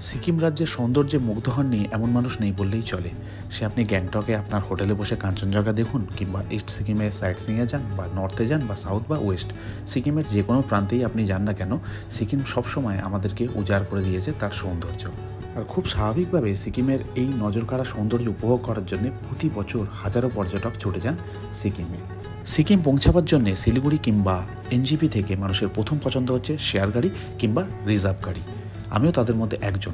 সিকিম রাজ্যের সৌন্দর্যে মুগ্ধ হননি এমন মানুষ নেই বললেই চলে। সে আপনি গ্যাংটকে আপনার হোটেলে বসে কাঞ্চনজঙ্ঘা দেখুন কিংবা ইস্ট সিকিমের সাইট সিংয়ে যান বা নর্থে যান বা সাউথ বা ওয়েস্ট। সিকিমের যে কোনো প্রান্তেই আপনি যান না কেন, সিকিম সবসময় আমাদেরকে উজাড় করে দিয়েছে তার সৌন্দর্য। আর খুব স্বাভাবিকভাবে সিকিমের এই নজরকাড়া সৌন্দর্য উপভোগ করার জন্য প্রতি বছর হাজারো পর্যটক ছুটে যান সিকিমে। সিকিম পৌঁছাবার জন্য শিলিগুড়ি কিংবা এনজিপি থেকে মানুষের প্রথম পছন্দ হচ্ছে শেয়ার গাড়ি কিংবা রিজার্ভ গাড়ি। আমিও তাদের মধ্যে একজন।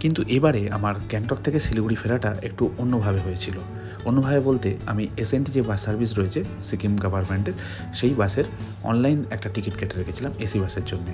কিন্তু এবারে আমার গ্যাংটক থেকে শিলিগুড়ি ফেরাটা একটু অন্যভাবে হয়েছিল। অন্যভাবে বলতে আমি এসএনটি যে বাস সার্ভিস রয়েছে সিকিম গভর্নমেন্টের, সেই বাসের অনলাইন একটা টিকিট কেটে রেখেছিলাম এসি বাসের জন্যে।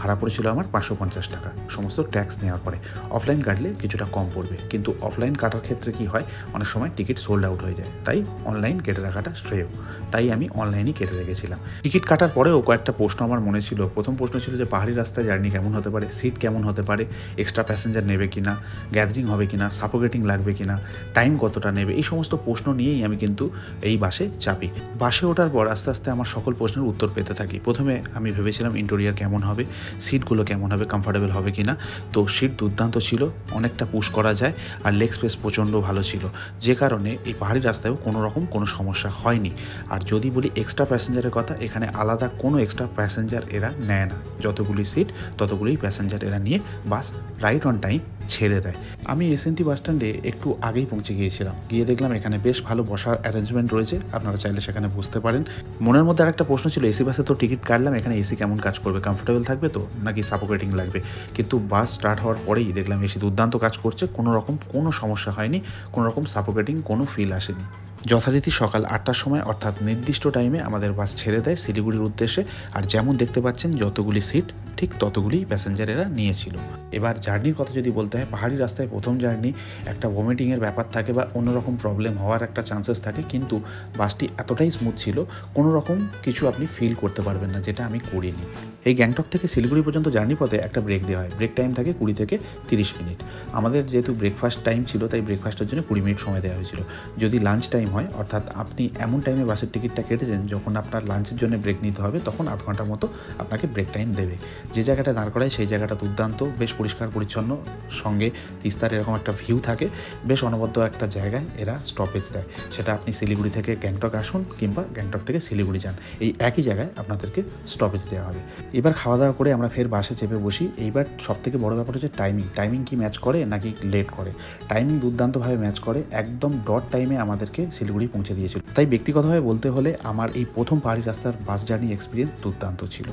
ভাড়া পড়েছিল আমার পাঁচশো পঞ্চাশ টাকা। সমস্ত ট্যাক্স নেওয়ার পরে। অফলাইন কাটলে কিছুটা কম পড়বে। কিন্তু অফলাইন কাটার ক্ষেত্রে কি হয়? অনেক সময় টিকিট সোল্ড আউট হয়ে যায়। তাই অনলাইন কেটে রাখাটা শ্রেয়। তাই আমি অনলাইনই কেটে রেখেছিলাম। টিকিট কাটার পরেও কয়েকটা প্রশ্ন আমার মনে ছিল। প্রথম প্রশ্ন ছিল যে, পাহাড়ি রাস্তায় জার্নি কেমন হতে পারে? সিট কেমন হতে পারে? এক্সট্রা প্যাসেঞ্জার নেবে কি না গ্যাদারিং হবে কি না সাপোগেটিং লাগবে কি না টাইম কতটা নেবে? এই সমস্ত প্রশ্ন নিয়েই আমি কিন্তু এই বাসে চাপি। বাসে ওঠার পর আস্তে আস্তে আমার সকল প্রশ্নের উত্তর পেতে থাকি। প্রথমে আমি ভেবেছিলাম ইন্টেরিয়ার কেমন হবে? সিটগুলো কেমন হবে কমফোর্টেবল হবে কি না তো সিট দুর্দান্ত ছিল, অনেকটা পুশ করা যায় আর লেগ স্পেস প্রচণ্ড ভালো ছিল। যে কারণে এই পাহাড়ি রাস্তায়ও কোনো রকম কোনো সমস্যা হয়নি। আর যদি বলি এক্সট্রা প্যাসেঞ্জারের কথা, এখানে আলাদা কোনো এক্সট্রা প্যাসেঞ্জার এরা নেয় না। যতগুলি সিট ততগুলি প্যাসেঞ্জার এরা নিয়ে বাস রাইট অন টাইম ছেড়ে দেয়। আমি এসএনটি বাস স্ট্যান্ডে একটু আগেই পৌঁছে গিয়েছিলাম। গিয়ে দেখলাম এখানে বেশ ভালো বসার অ্যারেঞ্জমেন্ট রয়েছে। আপনারা চাইলে সেখানে বুঝতে পারেন। মনের মধ্যে আরেকটা প্রশ্ন ছিল এসি বাসে তো টিকিট কাটলাম, এখানে এসি কেমন কাজ করবে? কমফোর্টেবল থাকবে তো? নাকি সাপোকেটিং লাগবে। কিন্তু বাস স্টার্ট হওয়ার পরেই দেখলাম এসে দুর্দান্ত কাজ করছে, কোনো রকম, কোনো সমস্যা হয়নি, কোনো রকম সাপোকেটিং কোনো ফিল আসেনি। যথারীতি সকাল আটটার সময় অর্থাৎ নির্দিষ্ট টাইমে আমাদের বাস ছেড়ে দেয় শিলিগুড়ির উদ্দেশ্যে। আর যেমন দেখতে পাচ্ছেন, যতগুলি সিট ঠিক ততগুলি প্যাসেঞ্জারেরা নিয়েছিল। এবার জার্নির কথা যদি বলতে হয়, পাহাড়ি রাস্তায় প্রথম জার্নি একটা ভমিটিংয়ের ব্যাপার থাকে বা অন্যরকম প্রবলেম হওয়ার একটা চান্সেস থাকে, কিন্তু বাসটি এতটাই স্মুথ ছিল, কোনো রকম কিছু আপনি ফিল করতে পারবেন না, যেটা আমি করিনি। এই গ্যাংটক থেকে শিলিগুড়ি পর্যন্ত জার্নি পথে একটা ব্রেক দেওয়া হয়। ব্রেক টাইম থাকে কুড়ি থেকে তিরিশ মিনিট। আমাদের যেহেতু ব্রেকফাস্ট টাইম ছিল, তাই ব্রেকফাস্টের জন্য কুড়ি মিনিট সময় দেওয়া হয়েছিল। যদি লাঞ্চ টাইম হয়, অর্থাৎ আপনি এমন টাইমে বাসের টিকিটটা কেটেছেন, যখন আপনার লাঞ্চের জন্য ব্রেক নিতে হবে, তখন আধ ঘণ্টার মতো আপনাকে ব্রেক টাইম দেবে। যে জায়গাটা দাঁড় করায় সেই জায়গাটা দুর্দান্ত, বেশ পরিষ্কার, পরিচ্ছন্ন, সঙ্গে তিস্তার এরকম একটা ভিউ থাকে, বেশ অনবদ্য একটা জায়গায় এরা স্টপেজ দেয়। সেটা আপনি শিলিগুড়ি থেকে গ্যাংটক আসুন কিংবা গ্যাংটক থেকে শিলিগুড়ি যান, এই একই জায়গায় আপনাদেরকে স্টপেজ দেওয়া হবে। এবার খাওয়া দাওয়া করে আমরা ফের বাসে চেপে বসি। এইবার সব থেকে বড় ব্যাপার হচ্ছে টাইমিং টাইমিং কি ম্যাচ করে নাকি লেট করে? টাইমিং দুর্দান্তভাবে ম্যাচ করে, একদম ডট টাইমে আমাদেরকে শিলিগুড়ি পৌঁছে দিয়েছিল। তাই ব্যক্তিগতভাবে বলতে হলে আমার এই প্রথম পাহাড়ি রাস্তার বাস জার্নি এক্সপিরিয়েন্স দুর্দান্ত ছিল।